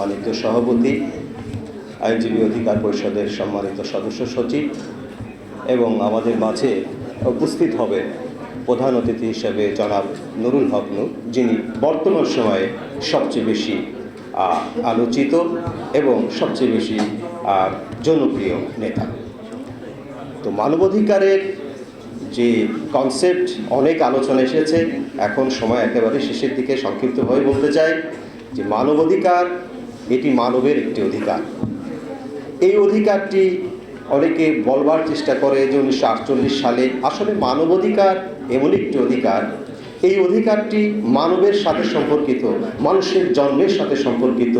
সম্মানিত সভাপতি, আইনজীবী অধিকার পরিষদের সম্মানিত সদস্য সচিব এবং আমাদের মাঝে উপস্থিত হবে প্রধান অতিথি হিসেবে জনাব নুরুল হক যিনি বর্তমান সময়ে সবচেয়ে বেশি আলোচিত এবং সবচেয়ে বেশি জনপ্রিয় নেতা। তো মানবাধিকারের যে কনসেপ্ট অনেক আলোচনা এসেছে। এখন সময় একেবারে শেষের দিকে সংক্ষিপ্তভাবে বলতে চাই যে মানবাধিকার এটি মানবের একটি অধিকার। এই অধিকারটি অনেকে বলবার চেষ্টা করে যে উনিশশো আটচল্লিশ সালে আসলে মানবাধিকার এমন একটি অধিকার। এই অধিকারটি মানবের সাথে সম্পর্কিত, মানুষের জন্মের সাথে সম্পর্কিত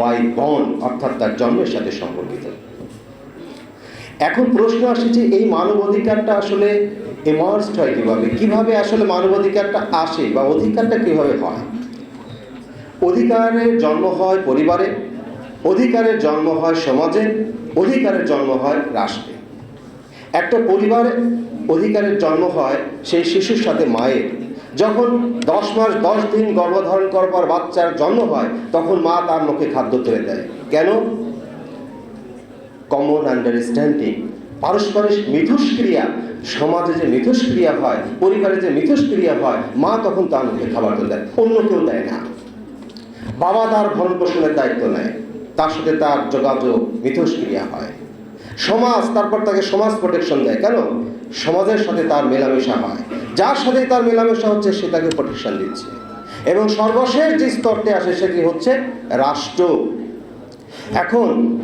বাই বন অর্থাৎ তার জন্মের সাথে সম্পর্কিত। এখন প্রশ্ন আসে যে এই মানবাধিকারটা আসলে এমার্সড হয় কীভাবে? কীভাবে আসলে মানবাধিকারটা আসে বা অধিকারটা কীভাবে হয়? অধিকারের জন্ম হয় পরিবারে, অধিকারের জন্ম হয় সমাজে, অধিকারের জন্ম হয় রাষ্ট্রে। একটা পরিবারে অধিকারের জন্ম হয় সেই শিশুর সাথে মায়ের। যখন দশ মাস, দশ দিন গর্ভধারণ করবার বাচ্চার জন্ম হয়, তখন মা তার মুখে খাদ্য তুলে দেয়। কেন? কমন আন্ডারস্ট্যান্ডিং পারস্পরিক মিথস্ক্রিয়া, সমাজে যে মিথস্ক্রিয়া হয়, পরিবারে যে মিথস্ক্রিয়া হয়, মা তখন তার মুখে খাবার তুলে দেয়। অন্য কেউ দেয় না। বাবা তার ভরণ পোষণের দায়িত্ব নেয়। তার সাথে তার যোগাযোগ মিথস্ক্রিয়া হয়। সমাজ, তারপর তাকে সমাজ প্রোটেকশন দেয়। কেন? সমাজের সাথে তার মেলামেশা হয়। যার সাথে তার মেলামেশা হচ্ছে, সে তাকে প্রোটেকশন দিচ্ছে। এবং সর্বশেষ যে স্তরটি আসে, সেটি হচ্ছে রাষ্ট্র। এখন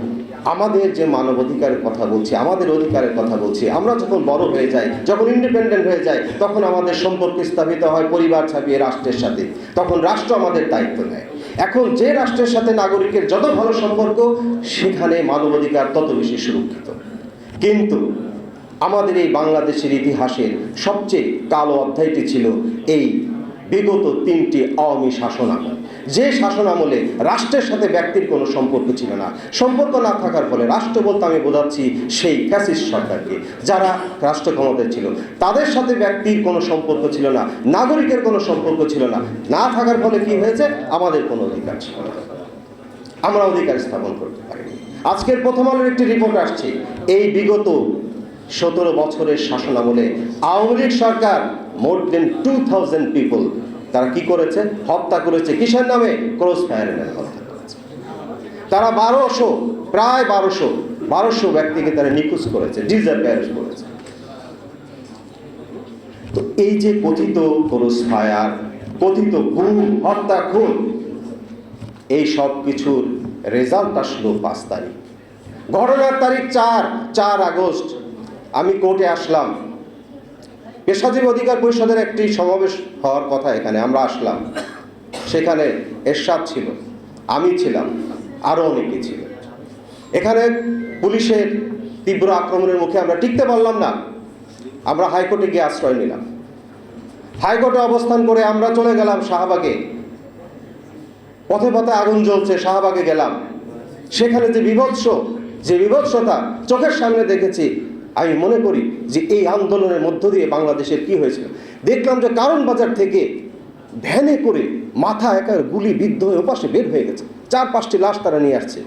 আমাদের যে মানবাধিকারের কথা বলছি, আমাদের অধিকারের কথা বলছি, আমরা যখন বড় হয়ে যাই, যখন ইন্ডিপেন্ডেন্ট হয়ে যাই, তখন আমাদের সম্পর্ক স্থাপিত হয় পরিবার ছাপিয়ে রাষ্ট্রের সাথে। তখন রাষ্ট্র আমাদের দায়িত্ব নেয়। এখন যে রাষ্ট্রের সাথে নাগরিকের যত ভালো সম্পর্ক, সেখানে মানবাধিকার তত বেশি সুরক্ষিত। কিন্তু আমাদের এই বাংলাদেশের ইতিহাসের সবচেয়ে কালো অধ্যায়টি ছিল এই বিগত তিনটি আওয়ামী শাসন আমল যে শাসন আমলে রাষ্ট্রের সাথে ব্যক্তির কোনো সম্পর্ক ছিল না। সম্পর্ক না থাকার ফলে রাষ্ট্র বলতে আমি বোঝাচ্ছি সেই ফ্যাসিস্ট সরকারকে, যারা রাষ্ট্র ক্ষমতায় ছিল। তাদের সাথে ব্যক্তির কোনো সম্পর্ক ছিল না, নাগরিকের কোনো সম্পর্ক ছিল না। না থাকার ফলে কি হয়েছে? আমাদের কোনো অধিকার ছিল না। আমরা অধিকার স্থাপন করতে পারিনি। আজকের প্রথম আলোর একটি রিপোর্ট আসছে। এই বিগত সতেরো বছরের শাসন আমলে আওয়ামী লীগ সরকার more than two thousand people তারা কি করেছে? হত্যা করেছে। কিসের নামে? ক্রস ফায়ারের নামে হত্যা করেছে। তারা বারোশো, প্রায় বারোশো বারোশো ব্যক্তিকে তারা নিখোঁজ করেছে ডিজাপিয়ার করেছে। তো এই যে কথিত ক্রস ফায়ার কথিত গুম হত্যা, খুন, এই সব কিছুর রেজাল্ট আসলো পাঁচ তারিখ। ঘটনার তারিখ চার চার আগস্ট। আমি কোর্টে আসলাম। পেশাজীবী অধিকার পরিষদের একটি সমাবেশ হওয়ার কথা এখানে আমরা আসলাম। সেখানে এরশাদ ছিল, আমি ছিলাম আরও অনেকে ছিল। এখানে পুলিশের তীব্র আক্রমণের মুখে আমরা টিকতে পারলাম না। আমরা হাইকোর্টে গিয়ে আশ্রয় নিলাম। হাইকোর্টে অবস্থান করে আমরা চলে গেলাম শাহবাগে। পথে পথে আগুন জ্বলছে, শাহবাগে গেলাম। সেখানে যে বিভৎস, যে বিভৎসতা চোখের সামনে দেখেছি আমি মনে করি যে এই আন্দোলনের মধ্য দিয়ে বাংলাদেশের কি হয়েছিল? দেখলাম যে কারণ বাজার থেকে ভ্যানে করে মাথা একা গুলি বিদ্ধ হয়ে ওপাশে বের হয়ে গেছে। চার পাঁচটি লাশ তারা নিয়ে আসছে।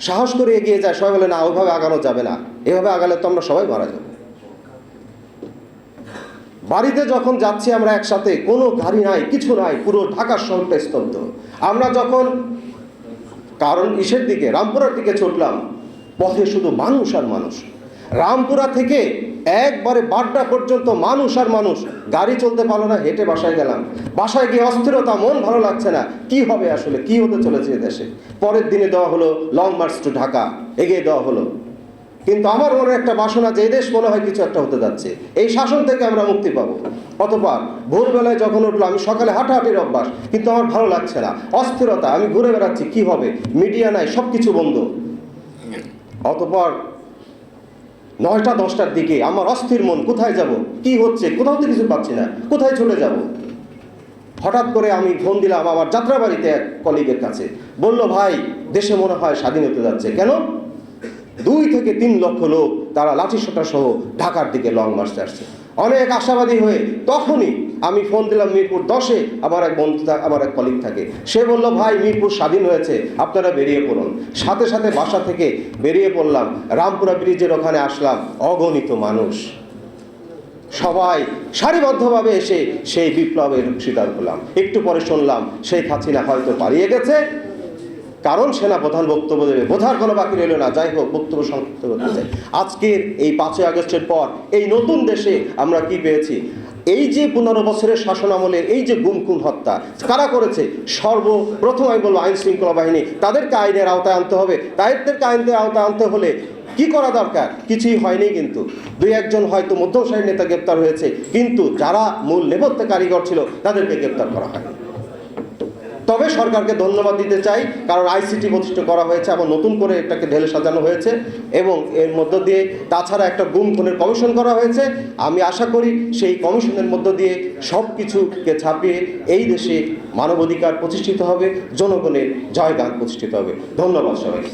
সাহস করে এগিয়ে যায়, সবাই বলে, না, ওইভাবে আগানো যাবে না। এভাবে আগালে তো আমরা সবাই মারা যাব। বাড়িতে যখন যাচ্ছি আমরা একসাথে, কোনো গাড়ি নাই, কিছু নাই, পুরো ঢাকার শহরটা স্তব্ধ। আমরা যখন কারণ ইসের দিকে, রামপুরার দিকে ছুটলাম, পথে শুধু মানুষ আর মানুষ। রামপুরা থেকে একবারে বাড্ডা পর্যন্ত মানুষ আর মানুষ। গাড়ি চলতে পারল না, হেঁটে বাসায় গেলাম। বাসায় গিয়ে অস্থিরতা, মন ভালো লাগছে না। কি হবে আসলে? কি হতে চলেছে দেশে? পরের দিনে দেওয়া হলো লং মার্চ টু ঢাকা। এগিয়ে দেওয়া হলো। কিন্তু আমার মনে একটা বাসনা যে দেশ মনে হয় কিছু একটা হতে যাচ্ছে। এই শাসন থেকে আমরা মুক্তি পাবো। অতপর ভোরবেলায় যখন উঠল আমি সকালে হাঁটাহাঁটির অভ্যাস, কিন্তু আমার ভালো লাগছে না। অস্থিরতা, আমি ঘুরে বেড়াচ্ছি, কি হবে? মিডিয়া নাই সব কিছু বন্ধ। অতপর নয়টা, দশটার দিকে আমার অস্থির মন, কোথায় যাব? কি হচ্ছে? কোথাও তো কিছু পাচ্ছি না। কোথায় চলে যাব? হঠাৎ করে আমি ফোন দিলাম আমার যাত্রাবাড়িতে এক কলিগের কাছে। বলল, ভাই, দেশে মনে হয় স্বাধীন হতে যাচ্ছে। কেন? দুই থেকে তিন লক্ষ লোক তারা লাঠিসোঁটা সহ ঢাকার দিকে লং মার্চে আসছে। অনেক আশাবাদী হয়ে তখনই আমি ফোন দিলাম মিরপুর দশে আমার এক বন্ধু থা- আমার এক কলিগ থাকে। সে বলল, ভাই, মিরপুর স্বাধীন হয়েছে, আপনারা বেরিয়ে পড়ুন। সাথে সাথে বাসা থেকে বেরিয়ে পড়লাম, রামপুরা ব্রিজের ওখানে আসলাম, অগণিত মানুষ। সবাই সারিবদ্ধভাবে এসে সেই বিপ্লবের স্বীকার করলাম একটু পরে শুনলাম, শেখ হাসিনা হয়তো পালিয়ে গেছে। কারণ সেনা প্রধান বক্তব্য দেবে, বোঝার কোনো বাকি রইল না। যাই হোক, বক্তব্য সংক্ষিপ্ত করতে আজকের এই পাঁচই আগস্টের পর এই নতুন দেশে আমরা কি পেয়েছি? এই যে পনেরো বছরের শাসন আমলের এই যে গুমকুম হত্যা, কারা করেছে? সর্বপ্রথম আমি বলব আইন শৃঙ্খলা বাহিনী। তাদেরকে আইনের আওতায় আনতে হবে। তাদেরকে আইনের আওতায় আনতে হলে কি করা দরকার? কিছুই হয়নি কিন্তু। দুই একজন হয়তো মধ্যম সারির নেতা গ্রেপ্তার হয়েছে, কিন্তু যারা মূল নেপথ্য কারিগর ছিল, তাদেরকে গ্রেপ্তার করা হয়। তবে সরকারকে ধন্যবাদ দিতে চাই, কারণ আইসিটি প্রতিষ্ঠা করা হয়েছে এবং নতুন করে এটাকে ঢেলে সাজানো হয়েছে এবং এর মধ্য দিয়ে তাছাড়া একটা গুম খুনের কমিশন করা হয়েছে। আমি আশা করি সেই কমিশনের মধ্য দিয়ে সব কিছুকে ছাপিয়ে এই দেশে মানবাধিকার প্রতিষ্ঠিত হবে, জনগণের জয়গান প্রতিষ্ঠিত হবে। ধন্যবাদ সবাই